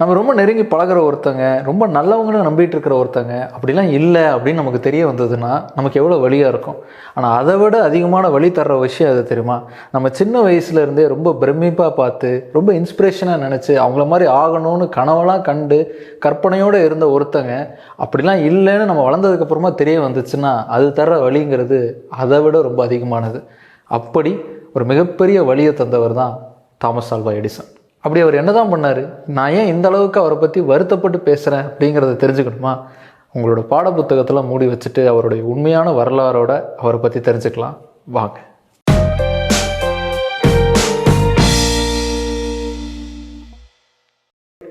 நம்ம ரொம்ப நெருங்கி பழகுற ஒருத்தங்க ரொம்ப நல்லவங்களும் நம்பிட்டு இருக்கிற ஒருத்தங்க அப்படிலாம் இல்லை அப்படின்னு நமக்கு தெரிய வந்ததுன்னா நமக்கு எவ்வளோ வழியாக இருக்கும். ஆனால் அதை விட அதிகமான வழி தர்ற விஷயம் அது தெரியுமா? நம்ம சின்ன வயசுலேருந்தே ரொம்ப பிரமிப்பாக பார்த்து ரொம்ப இன்ஸ்பிரேஷனாக நினச்சி அவங்கள மாதிரி ஆகணும்னு கனவெல்லாம் கண்டு கற்பனையோடு இருந்த ஒருத்தங்க அப்படிலாம் இல்லைன்னு நம்ம வளர்ந்ததுக்கப்புறமா தெரிய வந்துச்சுன்னா அது தர்ற வழிங்கிறது அதை விட ரொம்ப அதிகமானது. அப்படி ஒரு மிகப்பெரிய வழியை தந்தவர் தான் தாமஸ் ஆல்வா எடிசன். அப்படி அவர் என்னதான் பண்ணார்? நான் ஏன் இந்த அளவுக்கு அவரை பற்றி வருத்தப்பட்டு பேசுகிறேன் அப்படிங்கிறத தெரிஞ்சுக்கணுமா? உங்களோட பாடப்புத்தகத்தில் மூடி வச்சுட்டு அவருடைய உண்மையான வரலாறோட அவரை பற்றி தெரிஞ்சுக்கலாம். வாங்க.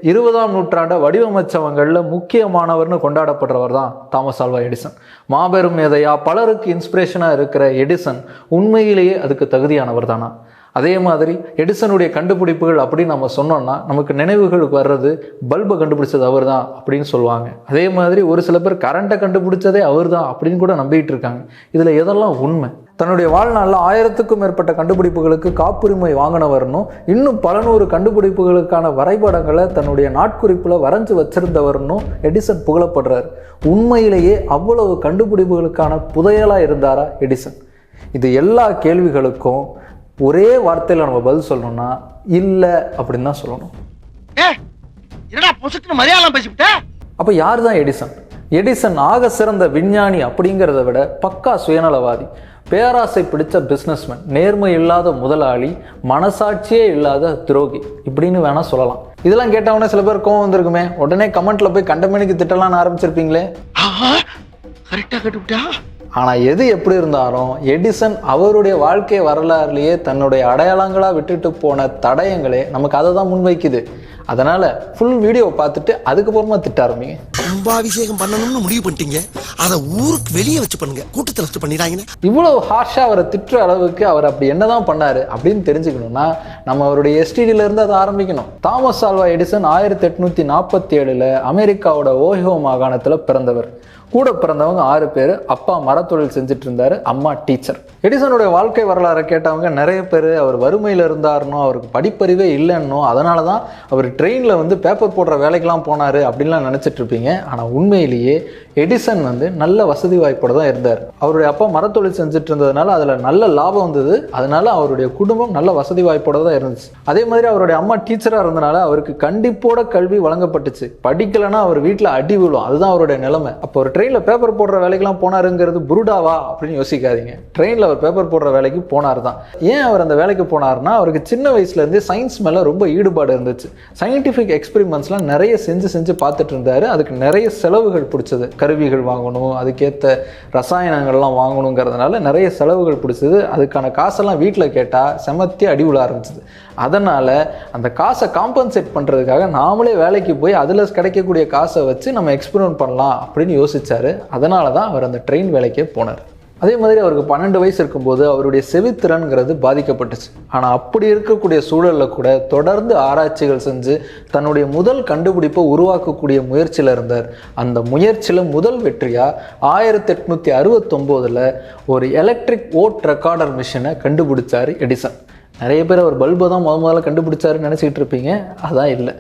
இருபதாம் நூற்றாண்டை வடிவமைச்சவங்களில் முக்கியமானவர்னு கொண்டாடப்படுறவர் தான் தாமஸ் ஆல்வா எடிசன். மாபெரும் எதையா பலருக்கு இன்ஸ்பிரேஷனாக இருக்கிற எடிசன் உண்மையிலேயே அதுக்கு தகுதியானவர் தானா? அதே மாதிரி எடிசனுடைய கண்டுபிடிப்புகள் அப்படின்னு நம்ம சொன்னோம்னா நமக்கு நினைவுகளுக்கு வர்றது பல்பை கண்டுபிடிச்சது அவர் தான் அப்படின்னு சொல்லுவாங்க. அதே மாதிரி ஒரு சில பேர் கரண்ட்டை கண்டுபிடிச்சதே அவர் தான் அப்படின்னு கூட நம்பிட்டு இருக்காங்க. இதில் எதெல்லாம் உண்மை? தன்னுடைய வாழ்நாளில் ஆயிரத்துக்கும் மேற்பட்ட கண்டுபிடிப்புகளுக்கு காப்புரிமை வாங்கினவர்னும் இன்னும் பல நூறு கண்டுபிடிப்புகளுக்கான வரைபடங்களை தன்னுடைய நாட்குறிப்பில் வரைஞ்சு வச்சிருந்தவர்னும் எடிசன் புகழப்படுறார். உண்மையிலேயே அவ்வளவு கண்டுபிடிப்புகளுக்கான புதையலாக இருந்தாரா எடிசன்? இது எல்லா கேள்விகளுக்கும் ஒரே வார்த்தையில் நம்ம பதில் சொல்லணும்னா இல்லை அப்படின்னு தான் சொல்லணும். என்னடா பொசுக்குன்னு மலையாளம் பேசிவிட்ட? அப்போ யார் தான் எடிசன்? எடிசன் ஆக சிறந்த விஞ்ஞானி அப்படிங்கிறத விட பக்கா சுயநலவாதி பேராசை பிடிச்ச பிஸ்னஸ்மேன் நேர்மை இல்லாத முதலாளி மனசாட்சியே இல்லாத துரோகி இப்படின்னு வேணா சொல்லலாம். இதெல்லாம் கேட்டவொடனே சில பேர் கோவம் வந்திருக்குமே. உடனே கமெண்ட்ல போய் கண்டமணிக்கு திட்டலாம்னு ஆரம்பிச்சிருப்பீங்களே. ஆஹா கரெக்டா கட்டுவிட்டா? ஆனால் எது எப்படி இருந்தாலும் எடிசன் அவருடைய வாழ்க்கை வரலாறுலேயே தன்னுடைய அடையாளங்களாக விட்டுட்டு போன தடயங்களே நமக்கு அதை தான் முன்வைக்குது. அதனால் ஃபுல் வீடியோ பார்த்துட்டு அதுக்கப்புறமா திட்ட ஆரம்பிங்க. கும்பாபிஷேகம் பண்ணணும்னு முடிவு பண்ணிட்டீங்க. அதை ஊருக்கு வெளியே வச்சு பண்ணுங்க. கூட்டத்தில் வச்சு பண்ணிடாங்கன்னு இவ்வளவு ஹார்ஷாக அவரை திட்டுற அளவுக்கு அவர் அப்படி என்னதான் பண்ணாரு அப்படின்னு தெரிஞ்சுக்கணும்னா நம்ம அவருடைய STD ல இருந்து அதை ஆரம்பிக்கணும். தாமஸ் ஆல்வா எடிசன் ஆயிரத்தி எட்நூத்தி நாற்பத்தி ஏழுல அமெரிக்காவோட ஓஹியோ மாகாணத்தில் பிறந்தவர். கூட பிறந்தவங்க ஆறு பேர் அப்பா மரத்தொழில் செஞ்சுட்டு இருந்தாரு அம்மா டீச்சர் எடிசனுடைய வாழ்க்கை வரலாறை கேட்டவங்க நிறைய பேர் அவர் வறுமையில் இருந்தாருனோ அவருக்கு படிப்பறிவே இல்லைன்னோ அதனால தான் அவர் ட்ரெயினில் வந்து பேப்பர் போடுற வேலைக்கெல்லாம் போனார் அப்படின்லாம் நினச்சிட்டு இருப்பீங்க ஆனால் உண்மையிலேயே எடிசன் வந்து நல்ல வசதி வாய்ப்போட தான் இருந்தார். அவருடைய அப்பா மரத்தொழில் செஞ்சுட்டு இருந்ததுனால அதில் நல்ல லாபம் வந்தது. அதனால அவருடைய குடும்பம் நல்ல வசதி வாய்ப்போட தான் இருந்துச்சு. அதே மாதிரி அவருடைய அம்மா டீச்சராக இருந்தனால அவருக்கு கண்டிப்போட கல்வி வழங்கப்பட்டுச்சு. படிக்கலைன்னா அவர் வீட்டில் அடி விழும். அதுதான் அவருடைய நிலைமை. அப்போ ஒரு ட்ரெயினில் பேப்பர் போடுற வேலைக்கெல்லாம் போனாருங்கிறது புருடாவா அப்படின்னு யோசிக்காதீங்க. ட்ரெயினில் அவர் பேப்பர் போடுற வேலைக்கு போனார் தான். ஏன் அவர் அந்த வேலைக்கு போனார்னா அவருக்கு சின்ன வயசுலேருந்தே சயின்ஸ் மேலே ரொம்ப ஈடுபாடு இருந்துச்சு. சயின்டிஃபிக் எக்ஸ்பெரிமெண்ட்ஸ்லாம் நிறைய செஞ்சு செஞ்சு பார்த்துட்டு இருந்தார். அதுக்கு நிறைய செலவுகள் பிடிச்சது. கருவிகள் வாங்கணும் அதுக்கேற்ற ரசாயனங்கள்லாம் வாங்கணுங்கிறதுனால நிறைய செலவுகள் பிடிச்சது. அதுக்கான காசெல்லாம் வீட்டில் கேட்டால் செமத்தி அடி ஆரம்பிச்சது. அதனால் அந்த காசை காம்பன்சேட் பண்ணுறதுக்காக நாமளே வேலைக்கு போய் அதில் கிடைக்கக்கூடிய காசை வச்சு நம்ம எக்ஸ்பெரிமெண்ட் பண்ணலாம் அப்படின்னு யோசிச்சார். அதனால தான் அவர் அந்த ட்ரெயின் வேலைக்கே போனார். அதே மாதிரி அவருக்கு பன்னெண்டு வயசு இருக்கும்போது அவருடைய செவித்திறன்கிறது பாதிக்கப்பட்டுச்சு. ஆனால் அப்படி இருக்கக்கூடிய சூழலில் கூட தொடர்ந்து ஆராய்ச்சிகள் செஞ்சு தன்னுடைய முதல் கண்டுபிடிப்பை உருவாக்கக்கூடிய முயற்சியில் இருந்தார். அந்த முயற்சியில் முதல் வெற்றியாக ஆயிரத்தி எட்நூற்றி அறுபத்தொம்போதில் ஒரு எலக்ட்ரிக் ஓட் ரெக்கார்டர் மிஷினை கண்டுபிடிச்சார் எடிசன் நிறைய பேர் அவர் பல்பை தான் முத முதல்ல கண்டுபிடிச்சாருன்னு நினச்சிக்கிட்டு இருப்பீங்க. அதான் இல்லை.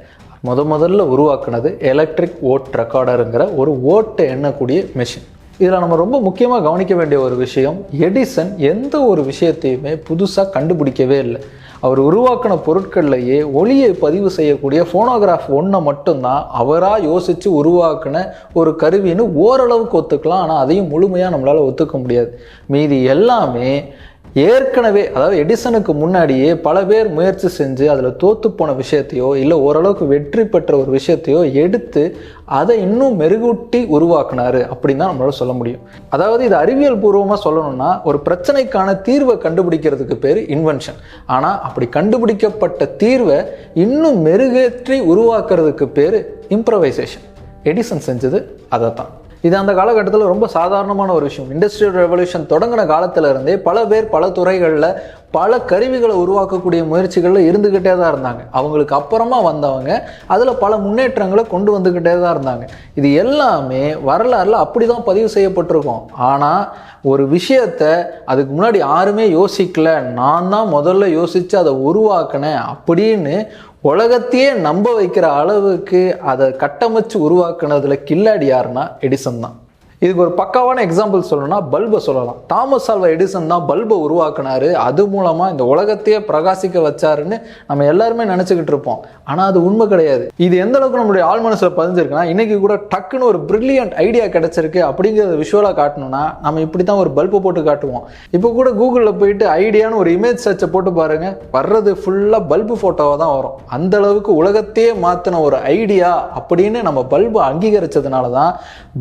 முத முதல்ல உருவாக்குனது எலக்ட்ரிக் ஓட் ரெக்கார்டருங்கிற ஒரு ஓட்டை எண்ணக்கூடிய மிஷின் இதில் நம்ம ரொம்ப முக்கியமாக கவனிக்க வேண்டிய ஒரு விஷயம் எடிசன் எந்த ஒரு விஷயத்தையுமே புதுசாக கண்டுபிடிக்கவே இல்லை. அவர் உருவாக்கின பொருட்கள்லையே ஒளியை பதிவு செய்யக்கூடிய ஃபோனோகிராஃப் ஒன்றை மட்டும்தான் அவராக யோசித்து உருவாக்கின ஒரு கருவின்னு ஓரளவுக்கு ஒத்துக்கலாம். ஆனால் அதையும் முழுமையாக நம்மளால் ஒத்துக்க முடியாது. மீதி எல்லாமே ஏற்கனவே அதாவது எடிசனுக்கு முன்னாடியே பல பேர் முயற்சி செஞ்சு அதில் தோத்து போன விஷயத்தையோ இல்லை ஓரளவுக்கு வெற்றி பெற்ற ஒரு விஷயத்தையோ எடுத்து அதை இன்னும் மெருகூட்டி உருவாக்குனாரு அப்படின்னு தான் நம்மளால சொல்ல முடியும். அதாவது இது அறிவியல் பூர்வமாக சொல்லணும்னா ஒரு பிரச்சனைக்கான தீர்வை கண்டுபிடிக்கிறதுக்கு பேர் இன்வென்ஷன் ஆனால் அப்படி கண்டுபிடிக்கப்பட்ட தீர்வை இன்னும் மெருகேற்றி உருவாக்குறதுக்கு பேர் இம்ப்ரவைசேஷன் எடிசன் செஞ்சது அதை தான் இது அந்த காலகட்டத்தில் ரொம்ப சாதாரணமான ஒரு விஷயம். இண்டஸ்ட்ரியல் ரெவல்யூஷன் தொடங்கின காலத்திலிருந்தே பல பேர் பல துறைகளில் பல கருவிகளை உருவாக்கக்கூடிய முயற்சிகளில் இருந்துக்கிட்டே தான் இருந்தாங்க. அவங்களுக்கு அப்புறமா வந்தவங்க அதில் பல முன்னேற்றங்களை கொண்டு வந்துக்கிட்டே தான் இருந்தாங்க. இது எல்லாமே வரலாறுல அப்படி தான் பதிவு செய்யப்பட்டிருக்கும். ஆனால் ஒரு விஷயத்தை அதுக்கு முன்னாடி யாருமே யோசிக்கல. நான் தான் முதல்ல யோசித்து அதை உருவாக்கினேன் அப்படின்னு உலகத்தையே நம்ப வைக்கிற அளவுக்கு அதை கட்டமைச்சு உருவாக்குனதுல கில்லாடி யாருன்னா எடிசன் தான். இதுக்கு ஒரு பக்காவான எக்ஸாம்பிள் சொல்லணும்னா பல்பை சொல்லலாம். தாமஸ் ஆல்வா எடிசன் தான் பல்பை உருவாக்குனாரு. அது மூலமா இந்த உலகத்தையே பிரகாசிக்க வச்சாருன்னு நம்ம எல்லாருமே நினைச்சுக்கிட்டு இருப்போம். ஆனா அது உண்மை கிடையாது. இது எந்த அளவுக்கு நம்மளுடைய ஆள் மனசுல பதிஞ்சிருக்குன்னா இன்னைக்கு கூட டக்குன்னு ஒரு பிரில்லியன்ட் ஐடியா கிடைச்சிருக்கு அப்படிங்கிறத விஷுவலா காட்டணும்னா நம்ம இப்படி தான் ஒரு பல்பை போட்டு காட்டுவோம். இப்போ கூட கூகுளில் போயிட்டு ஐடியான்னு ஒரு இமேஜ் சர்ச்சை போட்டு பாருங்க. வர்றது ஃபுல்லா பல்பு ஃபோட்டோவாக தான் வரும். அந்த அளவுக்கு உலகத்தையே மாத்தின ஒரு ஐடியா அப்படின்னு நம்ம பல்பு அங்கீகரிச்சதுனால தான்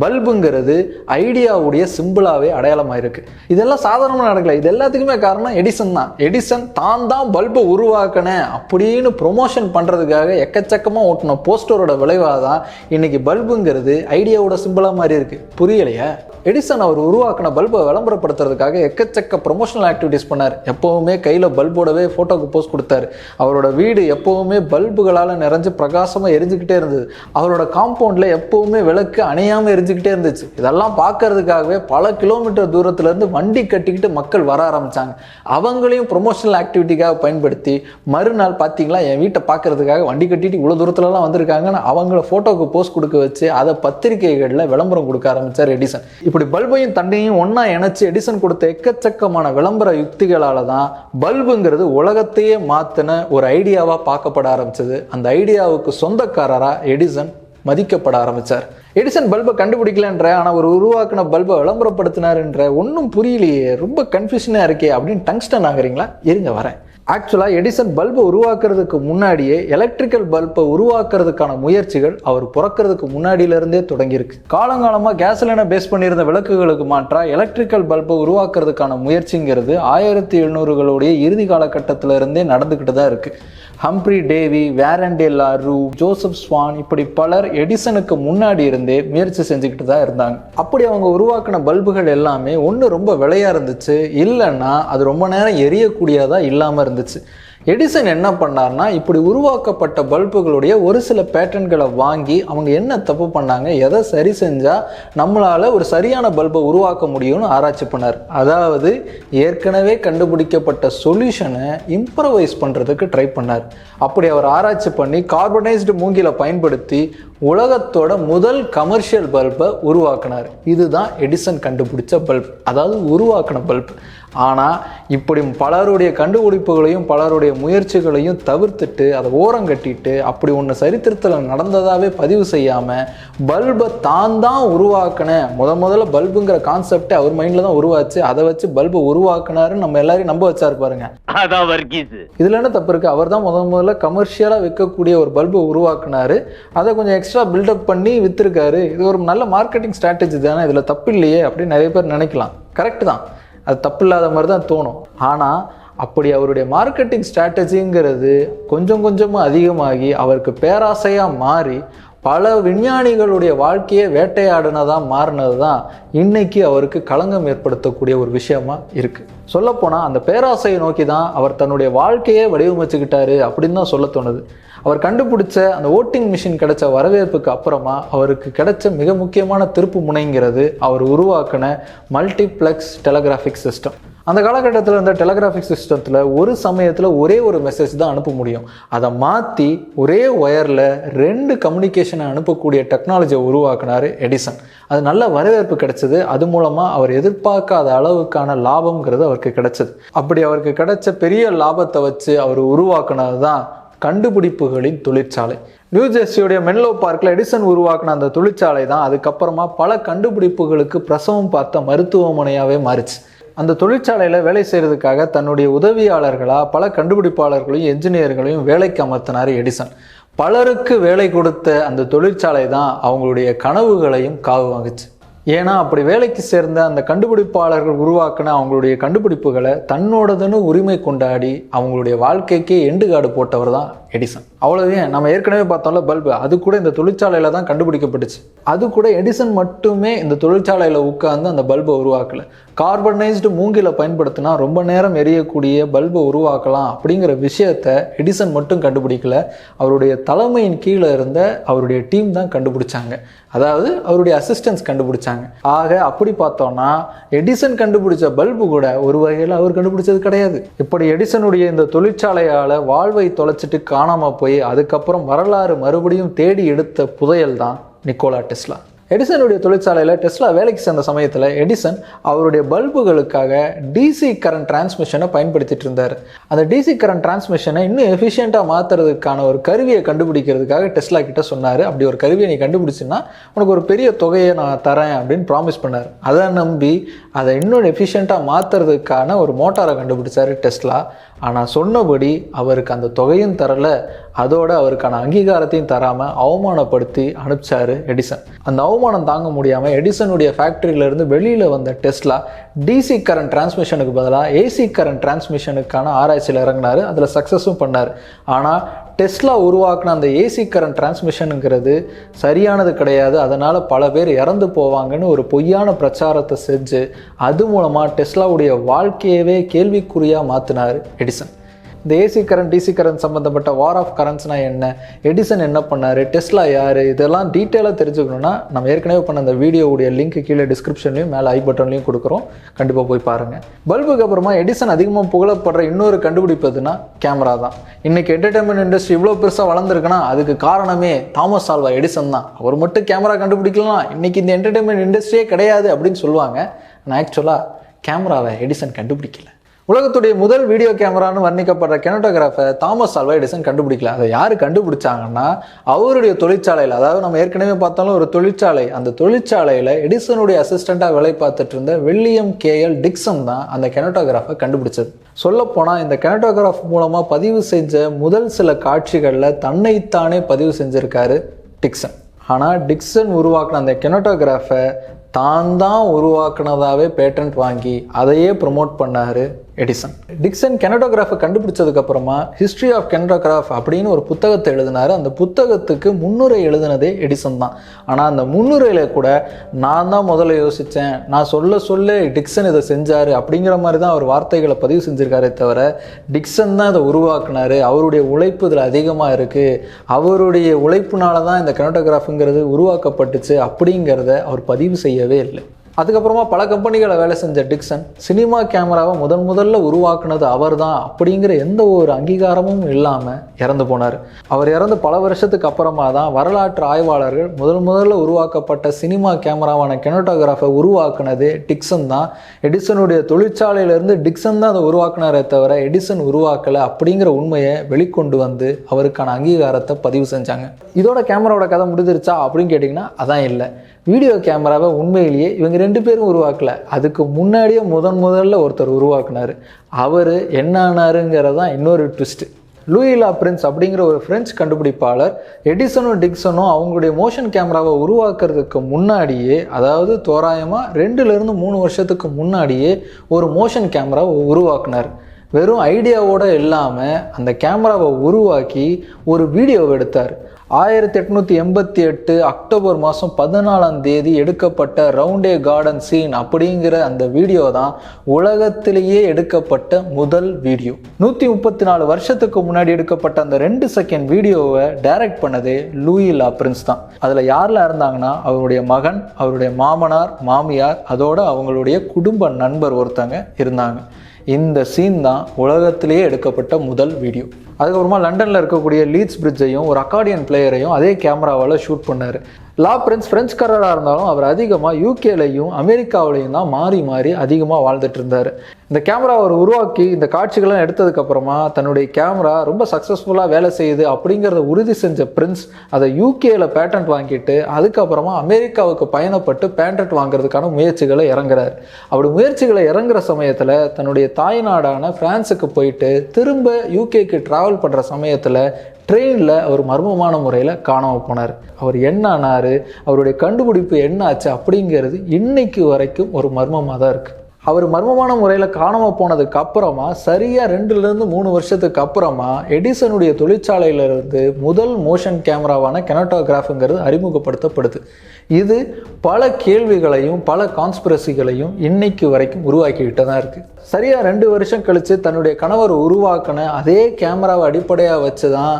பல்புங்கிறது ஐடியாவுடைய சிம்பிளாவே அடையாளமாக இருக்குது இதெல்லாம் சாதாரணமாக நடக்கல. இது எல்லாத்துக்குமே காரணம் எடிசன் தான். எடிசன் தான் தான் பல்பை உருவாக்கினேன் அப்படின்னு ப்ரொமோஷன் பண்றதுக்காக எக்கச்சக்கமா ஓட்டின போஸ்டரோட விளைவாக தான் இன்னைக்கு பல்புங்கிறது ஐடியாவோட சிம்பிளா மாதிரி இருக்கு புரியலையா? எடிசன் அவர் உருவாக்கின பல்பை விளம்பரப்படுத்துறதுக்காக எக்கச்சக்க ப்ரொமோஷனல் ஆக்டிவிட்டீஸ் பண்ணார். எப்போவுமே கையில் பல்போடவே ஃபோட்டோக்கு போஸ்ட் கொடுத்தாரு. அவரோட வீடு எப்போவுமே பல்புகளால் நிறைஞ்சு பிரகாசமாக எரிஞ்சுக்கிட்டே இருந்தது. அவரோட காம்பவுண்டில் எப்போவுமே விளக்கு அணையாமல் எரிஞ்சுக்கிட்டே இருந்துச்சு. இதெல்லாம் பார்க்கறதுக்காகவே பல கிலோமீட்டர் தூரத்துல இருந்து வண்டி கட்டிக்கிட்டு மக்கள் வர ஆரம்பிச்சாங்க. அவங்களையும் ப்ரொமோஷனல் ஆக்டிவிட்டிக்காக பயன்படுத்தி மறுநாள் பார்த்தீங்களா என் வீட்டை பார்க்கறதுக்காக வண்டி கட்டிட்டு இவ்வளோ தூரத்துலலாம் வந்திருக்காங்கன்னு அவங்கள ஃபோட்டோக்கு போஸ்ட் கொடுக்க வச்சு அதை பத்திரிகைகளில் விளம்பரம் கொடுக்க ஆரம்பிச்சார் எடிசன். இப்படி பல்பையும் தண்டையும் ஒன்றா இணைச்சி எடிசன் கொடுத்த எக்கச்சக்கமான விளம்பர யுக்திகளால் தான் பல்புங்கிறது உலகத்தையே மாற்றின ஒரு ஐடியாவாக பார்க்கப்பட ஆரம்பிச்சது. அந்த ஐடியாவுக்கு சொந்தக்காரராக எடிசன் மதிக்கப்பட ஆரம்பிச்சார். எடிசன் பல்பை கண்டுபிடிக்கலன்ற ஆனால் ஒரு உருவாக்கின பல்பை விளம்பரப்படுத்தினாருன்ற ஒன்றும் புரியலையே. ரொம்ப கன்ஃபியூஷனாக இருக்கே அப்படின்னு டங்ஸ்டன் ஆகுறீங்களா? இருங்க வரேன். ஆக்சுவலாக எடிசன் பல்பை உருவாக்குறதுக்கு முன்னாடியே எலக்ட்ரிக்கல் பல்பை உருவாக்குறதுக்கான முயற்சிகள் அவர் பிறக்கிறதுக்கு முன்னாடியிலிருந்தே தொடங்கியிருக்கு. காலங்காலமாக கேசலினை பேஸ் பண்ணியிருந்த விளக்குகளுக்கு மாற்றா எலக்ட்ரிக்கல் பல்பை உருவாக்குறதுக்கான முயற்சிங்கிறது ஆயிரத்தி எழுநூறுகளுடைய இறுதி காலகட்டத்திலிருந்தே நடந்துக்கிட்டு தான் இருக்குது ஹம்ப்ரி டேவி வேரண்டேலா ரூ ஜோசப் ஸ்வான் இப்படி பலர் எடிசனுக்கு முன்னாடி இருந்தே முயற்சி செஞ்சுக்கிட்டு தான் இருந்தாங்க. அப்படி அவங்க உருவாக்கின பல்புகள் எல்லாமே ஒன்று ரொம்ப விலையாக இருந்துச்சு. இல்லைன்னா அது ரொம்ப நேரம் எரியக்கூடியதாக இல்லாமல் இருந்துச்சு. எடிசன் என்ன பண்ணார்னா இப்படி உருவாக்கப்பட்ட பல்புகளுடைய ஒரு சில பேட்டர்ன்களை வாங்கி அவங்க என்ன தப்பு பண்ணாங்க எதை சரி செஞ்சால் நம்மளால் ஒரு சரியான பல்பை உருவாக்க முடியும்னு ஆராய்ச்சி பண்ணார். அதாவது ஏற்கனவே கண்டுபிடிக்கப்பட்ட சொல்யூஷனை இம்ப்ரவைஸ் பண்ணுறதுக்கு ட்ரை பண்ணார். அப்படி அவர் ஆராய்ச்சி பண்ணி கார்பனைஸ்டு மூங்கில பயன்படுத்தி உலகத்தோட முதல் கமர்ஷியல் பல்பை உருவாக்கினார். இதுதான் எடிசன் கண்டுபிடிச்ச பல்ப். அதாவது உருவாக்கின பல்ப். ஆனால் இப்படி பலருடைய கண்டுபிடிப்புகளையும் பலருடைய முயற்சிகளையும் தவிர்த்துட்டு அதை ஓரம் கட்டிட்டு அப்படி ஒன்று சரித்திரத்தில் நடந்ததாகவே பதிவு செய்யாமல் பல்பை தான் தான் உருவாக்கினேன் முத முதல்ல பல்புங்கிற கான்செப்டே அவர் மைண்டில் தான் உருவாச்சு. அதை வச்சு பல்பை உருவாக்குனாருன்னு நம்ம எல்லாரையும் நம்ப வச்சாரு பாருங்க. இதில் என்ன தப்பு இருக்குது அவர் தான் முத முதல்ல கமர்ஷியலாக விற்கக்கூடிய ஒரு பல்பை உருவாக்குனாரு. அதை கொஞ்சம் எக்ஸ்ட்ரா பில்டப் பண்ணி விற்றுருக்காரு இது ஒரு நல்ல மார்க்கெட்டிங் ஸ்ட்ராட்டஜி தானே? இதில் தப்பு இல்லையே அப்படின்னு நிறைய பேர் நினைக்கலாம். கரெக்ட் தான். அது தப்பு இல்லாத மாதிரி தான் தோணும். ஆனால் அப்படி அவருடைய மார்க்கெட்டிங் ஸ்ட்ராட்டஜிங்கிறது கொஞ்சம் கொஞ்சமாக அதிகமாகி அவருக்கு பேராசையாக மாறி பல விஞ்ஞானிகளுடைய வாழ்க்கையை வேட்டையாடினதாக மாறினது தான் இன்னைக்கு அவருக்கு களங்கம் ஏற்படுத்தக்கூடிய ஒரு விஷயமா இருக்கு. சொல்லப்போனால் அந்த பேராசையை நோக்கி தான் அவர் தன்னுடைய வாழ்க்கையே வடிவமைச்சுக்கிட்டாரு அப்படின்னு தான் சொல்ல தோணுது. அவர் கண்டுபிடிச்ச அந்த ஓட்டிங் மிஷின் கிடைச்ச வரவேற்புக்கு அப்புறமா அவருக்கு கிடைச்ச மிக முக்கியமான திருப்பு முனைங்கிறது அவர் உருவாக்கின மல்டிப்ளெக்ஸ் டெலகிராஃபிக் சிஸ்டம். அந்த காலகட்டத்தில் இருந்த டெலகிராஃபிக் சிஸ்டத்தில் ஒரு சமயத்தில் ஒரே ஒரு மெசேஜ் தான் அனுப்ப முடியும். அதை மாற்றி ஒரே ஒயரில் ரெண்டு கம்யூனிகேஷனை அனுப்பக்கூடிய டெக்னாலஜியை உருவாக்குனார் எடிசன் அது நல்ல வரவேற்பு கிடைச்சது. அது மூலமாக அவர் எதிர்பார்க்காத அளவுக்கான லாபம்ங்கிறது அவருக்கு கிடைச்சது. அப்படி அவருக்கு கிடைச்ச பெரிய லாபத்தை வச்சு அவர் உருவாக்குனது தான் கண்டுபிடிப்புகளின் தொழிற்சாலை. நியூ ஜெர்சியுடைய மென்லோ பார்க்கில் எடிசன் உருவாக்கின அந்த தொழிற்சாலை தான் அதுக்கப்புறமா பல கண்டுபிடிப்புகளுக்கு பிரசவம் பார்த்த மருத்துவமனையாகவே மாறிச்சு. அந்த தொழிற்சாலையில் வேலை செய்கிறதுக்காக தன்னுடைய உதவியாளர்களாக பல கண்டுபிடிப்பாளர்களையும் என்ஜினியர்களையும் வேலைக்கு அமர்த்தினார் எடிசன். பலருக்கு வேலை கொடுத்த அந்த தொழிற்சாலை தான் அவங்களுடைய கனவுகளையும் காவு வாங்குச்சு. ஏன்னா அப்படி வேலைக்கு சேர்ந்த அந்த கண்டுபிடிப்பாளர்கள் உருவாக்கின அவங்களுடைய கண்டுபிடிப்புகளை தன்னோடதுன்னு உரிமை கொண்டாடி அவங்களுடைய வாழ்க்கைக்கே எண்டு காடு போட்டவர் தான் எடிசன். அவ்வளோவே நம்ம ஏற்கனவே பார்த்தோம்ல பல்பு. அது கூட இந்த தொழிற்சாலையில் தான் கண்டுபிடிக்கப்பட்டுச்சு. அது கூட எடிசன் மட்டுமே இந்த தொழிற்சாலையில் உட்கார்ந்து அந்த பல்பை உருவாக்கல. கார்பனைஸ்டு மூங்கில பயன்படுத்தினா ரொம்ப நேரம் எரியக்கூடிய பல்பை உருவாக்கலாம் அப்படிங்கிற விஷயத்த எடிசன் மட்டும் கண்டுபிடிக்கல. அவருடைய தலைமையின் கீழே இருந்த அவருடைய டீம் தான் கண்டுபிடிச்சாங்க. அதாவது அவருடைய அசிஸ்டன்ஸ் கண்டுபிடிச்சாங்க. ஆக அப்படி பார்த்தோம்னா எடிசன் கண்டுபிடிச்ச பல்பு கூட ஒரு வகையில் அவர் கண்டுபிடிச்சது கிடையாது. இப்படி எடிசனுடைய இந்த தொழிற்சாலையால் வாழ்வை தொலைச்சிட்டு காணாமல் போய் அதுக்கப்புறம் வரலாறு மறுபடியும் தேடி எடுத்த புதையல் தான் நிக்கோலா டெஸ்லா. எடிசனுடைய தொழிற்சாலையில் டெஸ்லா வேலைக்கு சேர்ந்த சமயத்தில் எடிசன் அவருடைய பல்புகளுக்காக டிசி கரண்ட் டிரான்ஸ்மிஷனை பயன்படுத்திட்டு இருந்தார். அந்த டிசி கரண்ட் டிரான்ஸ்மிஷனை இன்னும் எஃபிஷியண்ட்டாக மாற்றுறதுக்கான ஒரு கருவியை கண்டுபிடிக்கிறதுக்காக டெஸ்லா கிட்ட சொன்னார். அப்படி ஒரு கருவியை நீ கண்டுபிடிச்சின்னா உனக்கு ஒரு பெரிய தொகையை நான் தரேன் அப்படின்னு ப்ராமிஸ் பண்ணார். அதை நம்பி அதை இன்னும் எஃபிஷியண்ட்டாக மாற்றுறதுக்கான ஒரு மோட்டாரை கண்டுபிடிச்சாரு டெஸ்லா. ஆனால் சொன்னபடி அவருக்கு அந்த தொகையும் தரலை. அதோட அவருக்கான அங்கீகாரத்தையும் தராமல் அவமானப்படுத்தி அனுப்பிச்சார் எடிசன். அந்த அவமானம் தாங்க முடியாமல் எடிசனுடைய ஃபேக்ட்ரியிலேருந்து வெளியில் வந்த டெஸ்லா டிசி கரண்ட் டிரான்ஸ்மிஷனுக்கு பதிலாக ஏசி கரண்ட் டிரான்ஸ்மிஷனுக்கான ஆராய்ச்சியில் இறங்கினார். அதில் சக்ஸஸும் பண்ணார். ஆனால் டெஸ்லா உருவாக்குன அந்த ஏசி கரண்ட் டிரான்ஸ்மிஷனுங்கிறது சரியானது கிடையாது. அதனால் பல பேர் இறந்து போவாங்கன்னு ஒரு பொய்யான பிரச்சாரத்தை செஞ்சு அது மூலமாக டெஸ்லாவுடைய வாழ்க்கையவே கேள்விக்குறியாக மாற்றினார் எடிசன். இந்த ஏசி கரண்ட் டிசி கரண்ட் சம்மந்தப்பட்ட வார் ஆஃப் கரண்ட்ஸ்னால் என்ன? எடிசன் என்ன பண்ணார்? டெஸ்லா யார்? இதெல்லாம் டீட்டெயிலாக தெரிஞ்சுக்கணுன்னா நம்ம ஏற்கனவே பண்ண அந்த வீடியோவுடைய லிங்க் கீழே டிஸ்கிரிப்ஷன்லையும் மேலே ஐ பட்டன்லையும் கொடுக்குறோம். கண்டிப்பாக போய் பாருங்கள் பல்புக்கு அப்புறமா எடிசன் அதிகமாக புகழப்படுற இன்னொரு கண்டுபிடிப்பு எதுனா கேமரா தான். இன்றைக்கி என்டர்டைன்மெண்ட் இண்டஸ்ட்ரி இவ்வளோ பெருசாக வளர்ந்துருக்குன்னா அதுக்கு காரணமே தாமஸ் ஆல்வா எடிசன் தான். அவர் மட்டும் கேமரா கண்டுபிடிக்கலாம். இன்றைக்கி இந்த என்டர்டைன்மெண்ட் இண்டஸ்ட்ரியே கிடையாது அப்படின்னு சொல்லுவாங்க. ஆனால் ஆக்சுவலாக கேமராவை எடிசன் கண்டுபிடிக்கல. உலகத்துடைய முதல் வீடியோ கேமரான்னு வர்ணிக்கப்படுற கெனட்டோகிராஃபை தாமஸ் ஆல்வா எடிசன் கண்டுபிடிக்கல. அதை யார் கண்டுபிடிச்சாங்கன்னா அவருடைய தொழிற்சாலையில் அதாவது நம்ம ஏற்கனவே பார்த்தாலும் ஒரு தொழிற்சாலை அந்த தொழிற்சாலையில் எடிசனுடைய அசிஸ்டண்ட்டாக வேலை பார்த்துட்டு இருந்த வில்லியம் கேஎல் டிக்சன் தான் அந்த கெனட்டோகிராஃபை கண்டுபிடிச்சது. சொல்லப்போனால் இந்த கெனட்டோகிராஃப் மூலமாக பதிவு செஞ்ச முதல் சில காட்சிகளில் தன்னைத்தானே பதிவு செஞ்சுருக்காரு டிக்சன். ஆனால் டிக்சன் உருவாக்கின அந்த கெனட்டோகிராஃபை தான் தான் உருவாக்குனதாகவே பேட்டன்ட் வாங்கி அதையே ப்ரொமோட் பண்ணாரு எடிசன் டிக்சன் கெனடோகிராஃபை கண்டுபிடிச்சதுக்கு அப்புறமா ஹிஸ்ட்ரி ஆஃப் கெனடோகிராஃப் அப்படின்னு ஒரு புத்தகத்தை எழுதினாரு. அந்த புத்தகத்துக்கு முன்னுரை எழுதினதே எடிசன் தான். ஆனால் அந்த முன்னுரையில் கூட நான் தான் முதல்ல யோசித்தேன் நான் சொல்ல சொல்ல டிக்சன் இதை செஞ்சார் அப்படிங்கிற மாதிரி தான் அவர் வார்த்தைகளை பதிவு செஞ்சிருக்காரே தவிர டிக்சன் தான் இதை உருவாக்குனாரு. அவருடைய உழைப்பு இதில் அதிகமாக இருக்குது அவருடைய உழைப்புனால தான் இந்த கெனடோகிராஃபுங்கிறது உருவாக்கப்பட்டுச்சு அப்படிங்கிறத அவர் பதிவு செய்யவே இல்லை. அதுக்கப்புறமா பல கம்பெனிகளை வேலை செஞ்ச டிக்சன் சினிமா கேமராவை முதன் முதல்ல உருவாக்குனது அவர் தான் அப்படிங்கிற எந்த ஒரு அங்கீகாரமும் இல்லாமல் இறந்து போனார். அவர் இறந்து பல வருஷத்துக்கு அப்புறமா தான் வரலாற்று ஆய்வாளர்கள் முதல் முதல்ல உருவாக்கப்பட்ட சினிமா கேமராவான கெனோட்டோகிராஃபை உருவாக்குனது டிக்சன் தான். எடிசனுடைய தொழிற்சாலையிலேருந்து டிக்சன் தான் அதை உருவாக்குனாரே தவிர எடிசன் உருவாக்கலை அப்படிங்கிற உண்மையை வெளிக்கொண்டு வந்து அவருக்கான அங்கீகாரத்தை பதிவு செஞ்சாங்க. இதோட கேமராவோட கதை முடிஞ்சிருச்சா அப்படின்னு கேட்டிங்கன்னா அதான் இல்லை. வீடியோ கேமராவை உண்மையிலேயே இவங்க ரெண்டு பேரும் உருவாக்கல. அதுக்கு முன்னாடியே முதன் முதல்ல ஒருத்தர் உருவாக்குனார். அவர் என்ன ஆனாருங்கிறது தான் இன்னொரு ட்விஸ்ட்டு லூயிலா பிரின்ஸ் அப்படிங்கிற ஒரு ஃப்ரெஞ்சு கண்டுபிடிப்பாளர் எடிசனும் டிக்சனும் அவங்களுடைய மோஷன் கேமராவை உருவாக்குறதுக்கு முன்னாடியே அதாவது தோராயமாக ரெண்டுலேருந்து மூணு வருஷத்துக்கு முன்னாடியே ஒரு மோஷன் கேமராவை உருவாக்குனார். வெறும் ஐடியாவோட இல்லாமல் அந்த கேமராவை உருவாக்கி ஒரு வீடியோவை எடுத்தார். ஆயிரத்தி எட்நூற்றி எண்பத்தி எட்டு அக்டோபர் மாதம் பதினாலாம் தேதி எடுக்கப்பட்ட ரவுண்டே கார்டன் சீன் அப்படிங்கிற அந்த வீடியோ தான் உலகத்திலேயே எடுக்கப்பட்ட முதல் வீடியோ நூற்றி முப்பத்தி நாலு வருஷத்துக்கு முன்னாடி எடுக்கப்பட்ட அந்த ரெண்டு செகண்ட் வீடியோவை டைரக்ட் பண்ணதே லூயி லா பிரின்ஸ் தான். அதில் யாரில் இருந்தாங்கன்னா அவருடைய மகன் அவருடைய மாமனார் மாமியார் அதோட அவங்களுடைய குடும்ப நண்பர் ஒருத்தங்க இருந்தாங்க. இந்த சீன் தான் உலகத்திலேயே எடுக்கப்பட்ட முதல் வீடியோ அதுக்கப்புறமா லண்டனில் இருக்கக்கூடிய லீட்ஸ் பிரிட்ஜையும் ஒரு அக்கார்டியன் பிளேயரையும் அதே கேமராவால் ஷூட் பண்ணார். லா பிரின்ஸ் பிரெஞ்சுக்காரராக இருந்தாலும் அவர் அதிகமாக யூகேலையும் அமெரிக்காவிலையும் தான் மாறி மாறி அதிகமாக வாழ்ந்துட்டு இருந்தார். இந்த கேமரா அவர் உருவாக்கி இந்த காட்சிகள்லாம் எடுத்ததுக்கப்புறமா தன்னுடைய கேமரா ரொம்ப சக்ஸஸ்ஃபுல்லாக வேலை செய்யுது அப்படிங்கிறத உறுதி செஞ்ச பிரின்ஸ் அதை யூகேயில் பேட்டன்ட் வாங்கிட்டு அதுக்கப்புறமா அமெரிக்காவுக்கு பயணப்பட்டு பேட்டன்ட் வாங்குறதுக்கான முயற்சிகளை இறங்குறார். அப்படி முயற்சிகளை இறங்குற சமயத்தில் தன்னுடைய தாய் நாடான பிரான்ஸுக்கு போயிட்டு திரும்ப யூகேக்கு ட்ராவல் பண்ணுற சமயத்தில் ட்ரெயினில் அவர் மர்மமான முறையில் காணாமல் போனார். அவர் என்ன ஆனார்? அவருடைய கண்டுபிடிப்பு என்ன ஆச்சு அப்படிங்கிறது இன்னைக்கு வரைக்கும் ஒரு மர்மமாக தான் இருக்குது அவர் மர்மமான முறையில் காணாமல் போனதுக்கு அப்புறமா சரியாக ரெண்டுலேருந்து மூணு வருஷத்துக்கு அப்புறமா எடிசனுடைய தொழிற்சாலையிலிருந்து முதல் மோஷன் கேமராவான கெனட்டோகிராஃபுங்கிறது அறிமுகப்படுத்தப்படுது. இது பல கேள்விகளையும் பல கான்ஸ்பிரசிகளையும் இன்னைக்கு வரைக்கும் உருவாக்கிக்கிட்டு தான் இருக்குது சரியாக ரெண்டு வருஷம் கழித்து தன்னுடைய கணவர் உருவாக்கின அதே கேமராவை அடிப்படையாக வச்சு தான்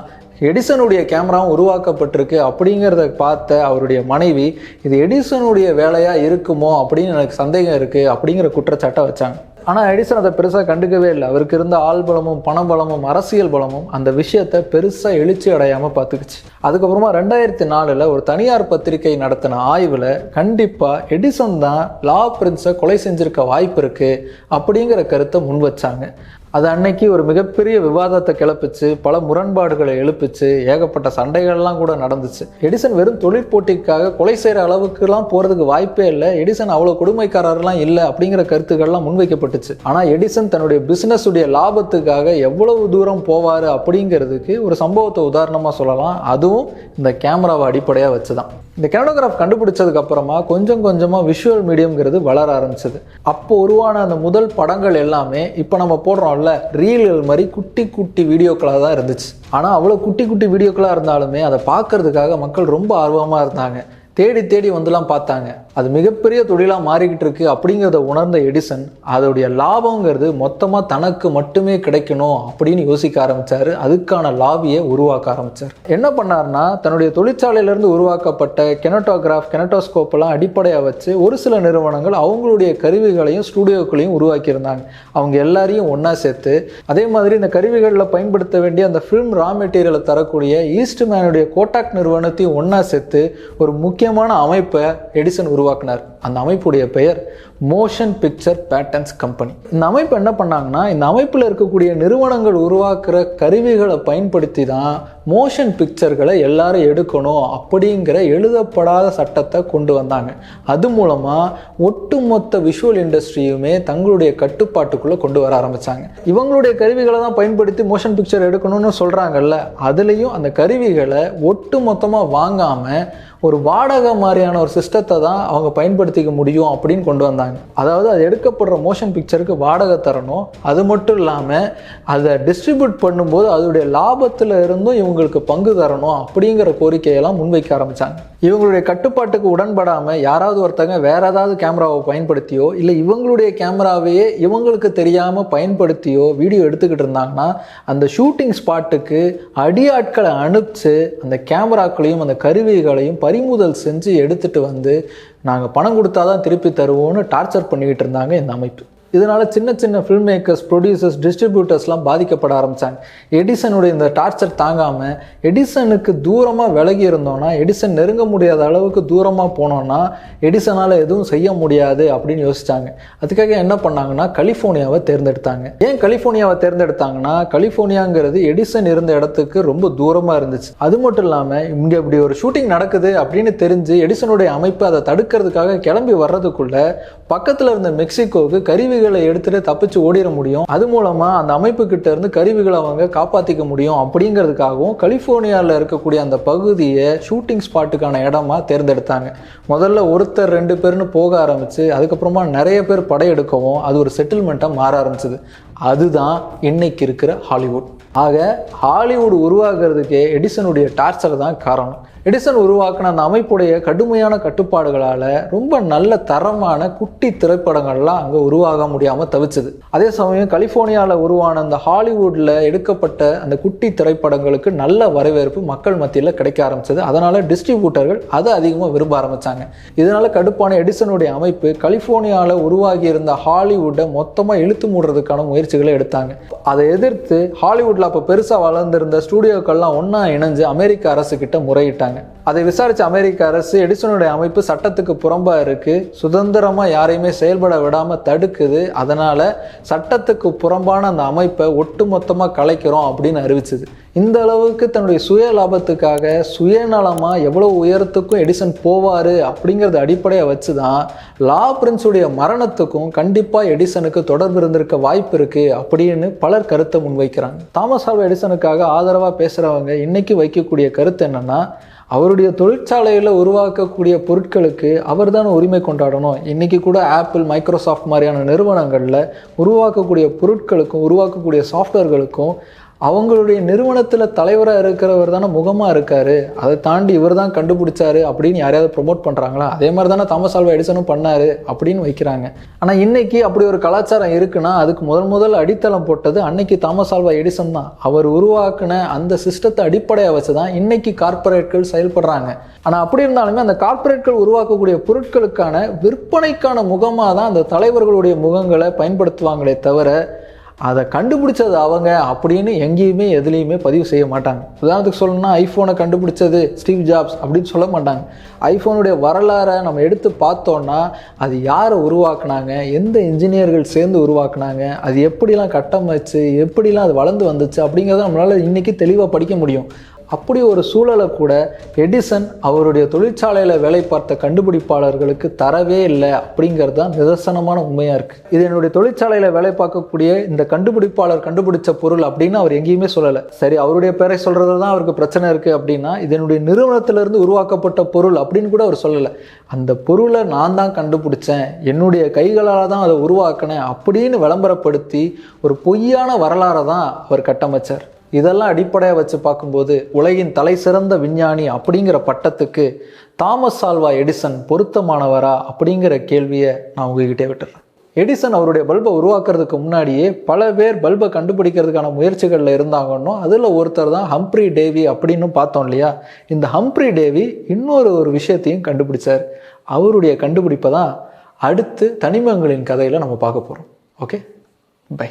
எடிசனுடைய கேமராவும் உருவாக்கப்பட்டிருக்கு அப்படிங்கிறத பார்த்த அவருடைய மனைவி இது எடிசனுடைய வேலையாக இருக்குமோ அப்படின்னு எனக்கு சந்தேகம் இருக்குது அப்படிங்கிற குற்றச்சாட்டை வச்சாங்க. ஆனால் எடிசன் அதை பெருசாக கண்டுக்கவே இல்லை. அவருக்கு இருந்த ஆள் பலமும் பணபலமும் அரசியல் பலமும் அந்த விஷயத்தை பெருசாக எழுச்சி அடையாமல் பார்த்துக்குச்சு. அதுக்கப்புறமா ரெண்டாயிரத்தி நாலில் ஒரு தனியார் பத்திரிகை நடத்தின ஆய்வில் கண்டிப்பாக எடிசன் தான் லா பிரின்ஸை கொலை செஞ்சிருக்க வாய்ப்பு இருக்குது அப்படிங்கிற கருத்தை முன் வச்சாங்க. அது அன்னைக்கு ஒரு மிகப்பெரிய விவாதத்தை கிளப்பிச்சு பல முரண்பாடுகளை எழுப்பிச்சு ஏகப்பட்ட சண்டைகள்லாம் கூட நடந்துச்சு. எடிசன் வெறும் தொழிற்போட்டிக்காக கொலை செய்கிற அளவுக்குலாம் போகிறதுக்கு வாய்ப்பே இல்லை. எடிசன் அவ்வளோ கொடுமைக்காரர்லாம் இல்லை அப்படிங்கிற கருத்துக்கள்லாம் முன்வைக்கப்பட்டுச்சு. ஆனால் எடிசன் தன்னுடைய பிஸ்னஸ் உடைய லாபத்துக்காக எவ்வளவு தூரம் போவார் அப்படிங்கிறதுக்கு ஒரு சம்பவத்தை உதாரணமாக சொல்லலாம். அதுவும் இந்த கேமராவை அடிப்படையாக வச்சு தான் இந்த கேனோகிராஃப் கண்டுபிடிச்சதுக்கு அப்புறமா கொஞ்சம் கொஞ்சமாக விஷுவல் மீடியம்ங்கிறது வளர ஆரம்பிச்சது. அப்போ உருவான அந்த முதல் படங்கள் எல்லாமே இப்போ நம்ம போடுறோம்ல ரீல்கள் மாதிரி குட்டி குட்டி வீடியோக்களாக தான் இருந்துச்சு. ஆனால் அவ்வளோ குட்டி குட்டி வீடியோக்களாக இருந்தாலுமே அதை பார்க்கறதுக்காக மக்கள் ரொம்ப ஆர்வமாக இருந்தாங்க. தேடி தேடி வந்துலாம் பார்த்தாங்க. அது மிகப்பெரிய தொழிலாக மாறிக்கிட்டு இருக்கு அப்படிங்கிறத உணர்ந்த எடிசன் அதோடைய லாபங்கிறது மொத்தமாக தனக்கு மட்டுமே கிடைக்கணும் அப்படின்னு யோசிக்க ஆரம்பிச்சாரு. அதுக்கான லாபியை உருவாக்க ஆரம்பிச்சார். என்ன பண்ணார்னா தன்னுடைய தொழிற்சாலையிலேருந்து உருவாக்கப்பட்ட கெனட்டோகிராஃப் கெனட்டோஸ்கோப் எல்லாம் அடிப்படையாக வச்சு ஒரு சில நிறுவனங்கள் அவங்களுடைய கருவிகளையும் ஸ்டூடியோக்களையும் உருவாக்கியிருந்தாங்க. அவங்க எல்லாரையும் ஒன்றா சேர்த்து அதே மாதிரி இந்த கருவிகளில் பயன்படுத்த வேண்டிய அந்த ஃபிலிம் ரா மெட்டீரியலை தரக்கூடிய ஈஸ்ட் மேனுடைய கோட்டாக் நிறுவனத்தையும் ஒன்றா சேர்த்து ஒரு முக்கியமான அமைப்பை எடிசன் உருவாக்கினார். அந்த அமைப்புடைய பெயர் மோஷன் பிக்சர் பேட்டர்ன்ஸ் கம்பெனி இந்த அமைப்பு என்ன பண்ணாங்கன்னா இந்த அமைப்பில் இருக்கக்கூடிய நிறுவனங்கள் உருவாக்குற கருவிகளை பயன்படுத்தி தான் மோஷன் பிக்சர்களை எல்லாரும் எடுக்கணும் அப்படிங்கிற எழுதப்படாத சட்டத்தை கொண்டு வந்தாங்க. அது மூலமாக ஒட்டுமொத்த விஷுவல் இண்டஸ்ட்ரியுமே தங்களுடைய கட்டுப்பாட்டுக்குள்ளே கொண்டு வர ஆரம்பித்தாங்க இவங்களுடைய கருவிகளை தான் பயன்படுத்தி மோஷன் பிக்சர் எடுக்கணும்னு சொல்கிறாங்கல்ல அதுலேயும் அந்த கருவிகளை ஒட்டு மொத்தமாக வாங்காமல் ஒரு வாடகை மாதிரியான ஒரு சிஸ்டத்தை தான் அவங்க பயன்படுத்திக்க முடியும் அப்படின்னு கொண்டு வந்தாங்க. அதாவது அது எடுக்கப்படுற மோஷன் பிக்சருக்கு வாடகை தரணும். அது மட்டும் இல்லாமல் அதை டிஸ்ட்ரிபியூட் பண்ணும்போது அதோடைய லாபத்தில் இருந்தும் இவங்களுக்கு பங்கு தரணும் அப்படிங்கிற கோரிக்கையெல்லாம் முன்வைக்க ஆரம்பித்தாங்க இவங்களுடைய கட்டுப்பாட்டுக்கு உடன்படாமல் யாராவது ஒருத்தங்க வேற ஏதாவது கேமராவை பயன்படுத்தியோ இல்லை இவங்களுடைய கேமராவையே இவங்களுக்கு தெரியாமல் பயன்படுத்தியோ வீடியோ எடுத்துக்கிட்டு இருந்தாங்கன்னா அந்த ஷூட்டிங் ஸ்பாட்டுக்கு அடியாட்களை அனுப்பிச்சு அந்த கேமராக்களையும் அந்த கருவிகளையும் பறிமுதல் செஞ்சு எடுத்துகிட்டு வந்து நாங்கள் பணம் கொடுத்தா தான் திருப்பி தருவோம்னு டார்ச்சர் பண்ணிக்கிட்டு இருந்தாங்க இந்த அமைப்பு. இதனால் சின்ன சின்ன ஃபில்ம் மேக்கர்ஸ் ப்ரொடியூசர்ஸ் டிஸ்ட்ரிபியூட்டர்ஸ்லாம் பாதிக்கப்பட ஆரம்பித்தாங்க எடிசனுடைய இந்த டார்ச்சர் தாங்காமல் எடிசனுக்கு தூரமாக விலகி இருந்தோன்னா எடிசன் நெருங்க முடியாத அளவுக்கு தூரமாக போனோன்னா எடிசனால் எதுவும் செய்ய முடியாது அப்படின்னு யோசிச்சாங்க. அதுக்காக என்ன பண்ணாங்கன்னா கலிஃபோர்னியாவை தேர்ந்தெடுத்தாங்க. ஏன் கலிஃபோர்னியாவை தேர்ந்தெடுத்தாங்கன்னா கலிஃபோர்னியாங்கிறது எடிசன் இருந்த இடத்துக்கு ரொம்ப தூரமாக இருந்துச்சு. அது மட்டும் இல்லாமல் இங்கே இப்படி ஒரு ஷூட்டிங் நடக்குது அப்படின்னு தெரிஞ்சு எடிசனுடைய அமைப்பு அதை தடுக்கிறதுக்காக கிளம்பி வர்றதுக்குள்ள பக்கத்தில் இருந்த மெக்சிகோவுக்கு கருவிகள் எடுத்துட்டு தப்பிச்சு ஓடிட முடியும். அது மூலமா அந்த அமைப்பு கிட்ட இருந்து கருவிகளை அவங்க காப்பாத்திக்க முடியும் அப்படிங்கிறதுக்காகவும் கலிஃபோர்னியாவில் இருக்கக்கூடிய அந்த பகுதியை ஷூட்டிங் ஸ்பாட்டுக்கான இடமா தேர்ந்தெடுத்தாங்க. முதல்ல ஒருத்தர் ரெண்டு பேர்னு போக ஆரம்பிச்சு அதுக்கப்புறமா நிறைய பேர் படையெடுக்கவும் அது ஒரு செட்டில்மெண்ட்டாக மாற ஆரம்பிச்சது. அதுதான் இன்னைக்கு இருக்கிற ஹாலிவுட். ஆக ஹாலிவுட் உருவாகிறதுக்கே எடிசனுடைய டார்ச்சர் தான் காரணம். எடிசன் உருவாக்கின அந்த அமைப்புடைய கடுமையான கட்டுப்பாடுகளால் ரொம்ப நல்ல தரமான குட்டி திரைப்படங்கள்லாம் அங்கே உருவாக முடியாமல் தவிச்சது. அதே சமயம் கலிஃபோர்னியாவில் உருவான அந்த ஹாலிவுட்டில் எடுக்கப்பட்ட அந்த குட்டி திரைப்படங்களுக்கு நல்ல வரவேற்பு மக்கள் மத்தியில் கிடைக்க ஆரம்பிச்சது. அதனால் டிஸ்ட்ரிபியூட்டர்கள் அதை அதிகமாக விரும்ப ஆரம்பித்தாங்க இதனால் கடுப்பான எடிசனுடைய அமைப்பு கலிஃபோர்னியாவில் உருவாகி இருந்த ஹாலிவுட்டை மொத்தமாக இழுத்து மூடுறதுக்கான முயற்சிகளை எடுத்தாங்க. அதை எதிர்த்து ஹாலிவுட்டில் அப்போ பெருசாக வளர்ந்திருந்த ஸ்டூடியோக்கள்லாம் ஒன்றா இணைஞ்சு அமெரிக்க அரசுக்கிட்ட முறையிட்டாங்க. முறையிட்டாங்க அதை விசாரித்த அமெரிக்க அரசு எடிசனுடைய அமைப்பு சட்டத்துக்கு புறம்பாக இருக்குது சுதந்திரமாக யாரையுமே செயல்பட விடாமல் தடுக்குது. அதனால் சட்டத்துக்கு புறம்பான அந்த அமைப்பை ஒட்டுமொத்தமாக கலைக்கிறோம் அப்படின்னு அறிவிச்சது. இந்த அளவுக்கு தன்னுடைய சுய லாபத்துக்காக சுயநலமாக எவ்வளோ உயரத்துக்கும் எடிசன் போவார் அப்படிங்கிறத அடிப்படையை வச்சு தான் லா பிரின்ஸுடைய மரணத்துக்கும் கண்டிப்பாக எடிசனுக்கு தொடர்பு இருந்திருக்க வாய்ப்பு இருக்குது அப்படின்னு பலர் கருத்தை முன்வைக்கிறாங்க. தாமஸ் ஆல்வா எடிசனுக்காக ஆதரவாக பேசுகிறவங்க இன்றைக்கி வைக்கக்கூடிய கருத்து என்னென்னா அவருடைய தொழிற்சாலையில் உருவாக்கக்கூடிய பொருட்களுக்கு அவர் தான் உரிமை கொண்டாடணும்? இன்றைக்கி கூட ஆப்பிள் மைக்ரோசாஃப்ட் மாதிரியான நிறுவனங்களில் உருவாக்கக்கூடிய பொருட்களுக்கும் உருவாக்கக்கூடிய சாஃப்ட்வேர்களுக்கும் அவங்களுடைய நிறுவனத்தில் தலைவராக இருக்கிறவர் தானே முகமாக இருக்காரு. அதை தாண்டி இவர் தான் கண்டுபிடிச்சாரு அப்படின்னு யாரையாவது ப்ரொமோட் பண்ணுறாங்களா அதே மாதிரி தானே தாமஸ் ஆல்வா எடிசனும் பண்ணாரு அப்படின்னு வைக்கிறாங்க. ஆனால் இன்னைக்கு அப்படி ஒரு கலாச்சாரம் இருக்குன்னா அதுக்கு முதல் முதல் அடித்தளம் போட்டது அன்னைக்கு தாமஸ் ஆல்வா எடிசன் தான். அவர் உருவாக்குன அந்த சிஸ்டத்தை அடிப்படையாக வச்சு தான் இன்னைக்கு கார்ப்பரேட்கள் செயல்படுறாங்க. ஆனால் அப்படி இருந்தாலுமே அந்த கார்ப்பரேட்கள் உருவாக்கக்கூடிய பொருட்களுக்கான விற்பனைக்கான முகமாக தான் அந்த தலைவர்களுடைய முகங்களை பயன்படுத்துவாங்களே தவிர அதை கண்டுபிடிச்சது அவங்க அப்படின்னு எங்கேயுமே எதுலேயுமே பதிவு செய்ய மாட்டாங்க. உதாரணத்துக்கு சொல்லணும்னா ஐஃபோனை கண்டுபிடிச்சது ஸ்டீவ் ஜாப்ஸ் அப்படின்னு சொல்ல மாட்டாங்க. ஐஃபோனுடைய வரலாறை நம்ம எடுத்து பார்த்தோன்னா அது யாரை உருவாக்குனாங்க எந்த இன்ஜினியர்கள் சேர்ந்து உருவாக்குனாங்க அது எப்படிலாம் கட்டமைச்சு எப்படிலாம் அது வளர்ந்து வந்துச்சு அப்படிங்கிறத நம்மளால் இன்றைக்கி தெளிவாக படிக்க முடியும். அப்படி ஒரு சூழலை கூட எடிசன் அவருடைய தொழிற்சாலையில் வேலை பார்த்த கண்டுபிடிப்பாளர்களுக்கு தரவே இல்லை அப்படிங்கிறது தான் நிதர்சனமான உண்மையாக இருக்குது இது என்னுடைய தொழிற்சாலையில் வேலை பார்க்கக்கூடிய இந்த கண்டுபிடிப்பாளர் கண்டுபிடிச்ச பொருள் அப்படின்னு அவர் எங்கேயுமே சொல்லலை. சரி அவருடைய பேரை சொல்கிறது தான் அவருக்கு பிரச்சனை இருக்குது அப்படின்னா இது என்னுடைய நிறுவனத்திலிருந்து உருவாக்கப்பட்ட பொருள் அப்படின்னு கூட அவர் சொல்லலை. அந்த பொருளை நான் தான் கண்டுபிடிச்சேன் என்னுடைய கைகளால் தான் அதை உருவாக்கினேன் அப்படின்னு விளம்பரப்படுத்தி ஒரு பொய்யான வரலாறை தான் அவர் கட்டமைச்சார். இதெல்லாம் அடிப்படையாக வச்சு பார்க்கும்போது உலகின் தலை சிறந்த விஞ்ஞானி அப்படிங்கிற பட்டத்துக்கு தாமஸ் ஆல்வா எடிசன் பொருத்தமானவரா அப்படிங்கிற கேள்வியை நான் உங்ககிட்டே விட்டுறேன். எடிசன் அவருடைய பல்பை உருவாக்குறதுக்கு முன்னாடியே பல பேர் பல்பை கண்டுபிடிக்கிறதுக்கான முயற்சிகளில் இருந்தாங்கன்னோ அதில் ஒருத்தர் தான் ஹம்ப்ரி டேவி அப்படின்னு பார்த்தோம் இல்லையா? இந்த ஹம்ப்ரி டேவி இன்னொரு ஒரு விஷயத்தையும் கண்டுபிடிச்சார். அவருடைய கண்டுபிடிப்பை தான் அடுத்து தனிமங்களின் கதையில் நம்ம பார்க்க போகிறோம் ஓகே? பை.